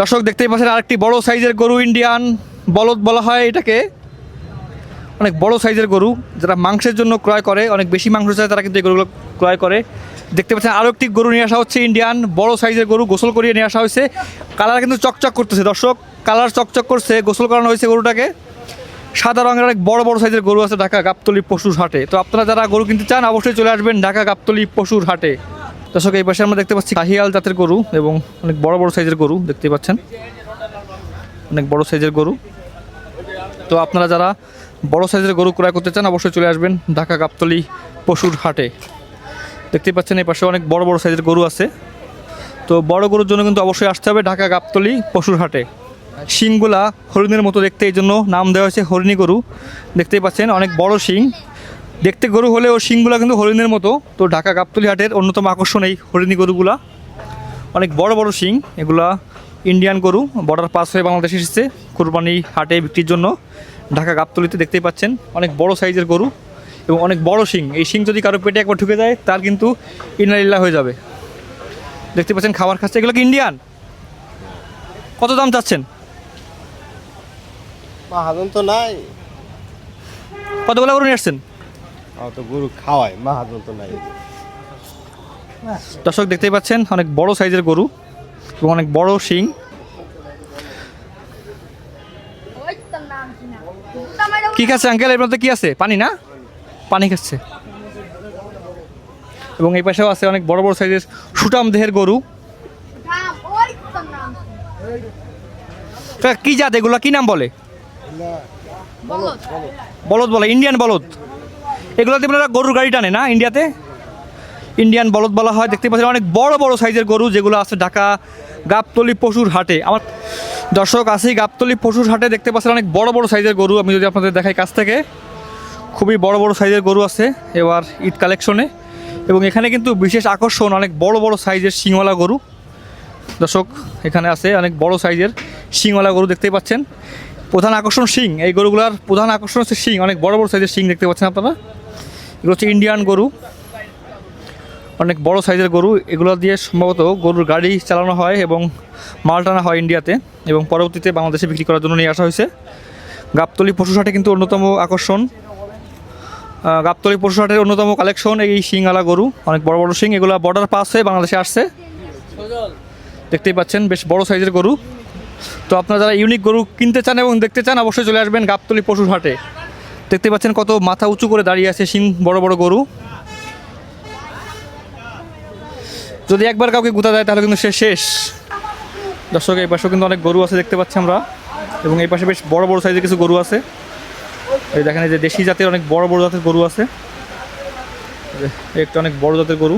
দর্শক দেখতেই পাচ্ছেন আরেকটি বড় সাইজের গরু ইন্ডিয়ান বলদ বলা হয় এটাকে। অনেক বড় সাইজের গরু, যারা মাংসের জন্য ক্রয় করে, অনেক বেশি মাংস চায় তারা কিন্তু এই গরুগুলো ক্রয় করে। দেখতে পাচ্ছেন আরও একটি গরু নিয়ে আসা হচ্ছে ইন্ডিয়ান, বড় সাইজের গরু গোসল করিয়ে নিয়ে আসা হয়েছে। কালার কিন্তু চকচক করতেছে দর্শক, কালার চকচক করছে, গোসল করানো হয়েছে গরুটাকে। সাদা রঙের অনেক বড় বড় সাইজের গরু আছে ঢাকা গাবতলি পশুর হাটে। তো আপনারা যারা গরু কিনতে চান, অবশ্যই চলে আসবেন ঢাকা গাবতলি পশুর হাটে। দর্শক, এই পাশে আমরা দেখতে পাচ্ছি কাহিয়াল জাতের গরু এবং অনেক বড় বড় সাইজের গরু দেখতে পাচ্ছেন। অনেক বড় সাইজের গরু। তো আপনারা যারা বড় সাইজের গরু ক্রয় করতে চান, অবশ্যই চলে আসবেন ঢাকা গাবতলি পশুর হাটে। দেখতেই পাচ্ছেন এই পাশে অনেক বড় বড় সাইজের গরু আছে। তো বড় গরুর জন্য কিন্তু অবশ্যই আসতে হবে ঢাকা গাবতলি পশুর হাটে। শিংগুলা হরিণের মতো দেখতে, এই জন্য নাম দেওয়া হয়েছে হরিণী গরু। দেখতেই পাচ্ছেন অনেক বড় শিং। দেখতে গরু হলেও শিংগুলা কিন্তু হরিণের মতো। তো ঢাকা গাবতলি হাটের অন্যতম আকর্ষণ এই হরিণী গরুগুলা। অনেক বড় বড় শিং এগুলা ইন্ডিয়ান গরু বর্ডার পাস হয়ে বাংলাদেশে এসেছে কুরবানি হাটে বিক্রির জন্য। ঢাকা গাবতলিতে দেখতেই পাচ্ছেন অনেক বড় সাইজের গরু এবং অনেক বড় শিং। এই শিং যদি কারও পেটে একবার ঢুকে যায় তার কিন্তু ইনারিল্লা হয়ে যাবে। দেখতে পাচ্ছেন খাবার খাচ্ছে এগুলো কি ইন্ডিয়ান? কত দাম চাচ্ছেন? মাহাজন তো নাই। কতগুলো গরু নিয়ে আসছেন? তো গরু খাওয়ায় মাহাজন তো নাই। দর্শক দেখতেই পাচ্ছেন অনেক বড় সাইজের গরু এবং অনেক বড় শিং। কি খাচ্ছে আঙ্কেল এর মধ্যে কি আছে? পানি না? পানি খাচ্ছে। এবং এই পাশেও আছে অনেক বড় বড় সাইজের সুটাম দেহের গরু। তা কি জাত এগুলো? কি নাম বলে? বলদ বলে ইন্ডিয়ান বলদ। এগুলোতে আপনারা গরুর গাড়ি টানে না ইন্ডিয়াতে? ইন্ডিয়ান বলদ বলা হয়, দেখতে পাচ্ছেন অনেক বড় বড় সাইজের গরু যেগুলো আছে ঢাকা গাবতলি পশুর হাটে। আমার দর্শক আছে গাবতলি পশুর হাটে, দেখতে পাচ্ছেন অনেক বড় বড় সাইজের গরু, আমি যদি আপনাদের দেখাই কাছ থেকে। খুবই বড় বড় সাইজের গরু আছে এবার ঈদ কালেকশনে এবং এখানে কিন্তু বিশেষ আকর্ষণ, অনেক বড় বড় সাইজের শিংওয়ালা গরু। দর্শক, এখানে আছে অনেক বড় সাইজের শিংওয়ালা গরু দেখতেই পাচ্ছেন। প্রধান আকর্ষণ শিং, এই গরুগুলার প্রধান আকর্ষণ হচ্ছে শিং, অনেক বড় বড় সাইজের শিং দেখতে পাচ্ছেন আপনারা। এগুলো হচ্ছে ইন্ডিয়ান গরু। অনেক বড় সাইজের গরু। এগুলো দিয়ে সম্ভবত গরুর গাড়ি চালানো হয় এবং মাল টানা হয় ইন্ডিয়াতে এবং পরবর্তীতে বাংলাদেশে বিক্রি করার জন্য নিয়ে আসা হয়েছে। গাবতলি পশুহাটে কিন্তু অন্যতম আকর্ষণ। গাবতলি পশুহাটের অন্যতম কালেকশন এই শিংওয়ালা গরু। অনেক বড় বড় শিং, এগুলো বর্ডার পাস হয়ে বাংলাদেশে আসছে। দেখতেই পাচ্ছেন, বেশ বড় সাইজের গরু। তো আপনারা যারা ইউনিক গরু কিনতে চান এবং দেখতে চান, অবশ্যই চলে আসবেন গাবতলি পশুর হাটে দেখতে পাচ্ছেন কত মাথা উঁচু করে দাঁড়িয়ে আছে শিং, বড় বড় গরু। যদি একবার কাউকে গুতা দেয়, তাহলে কিন্তু সে শেষ। দর্শক, এই পাশেও কিন্তু অনেক গরু আছে দেখতে পাচ্ছি আমরা। এবং এই পাশে বেশ বড় বড় সাইজের কিছু গরু আছে। এই দেখেন এই যে দেশি জাতের অনেক বড় বড় জাতের গরু আছে। একটা অনেক বড় জাতের গরু।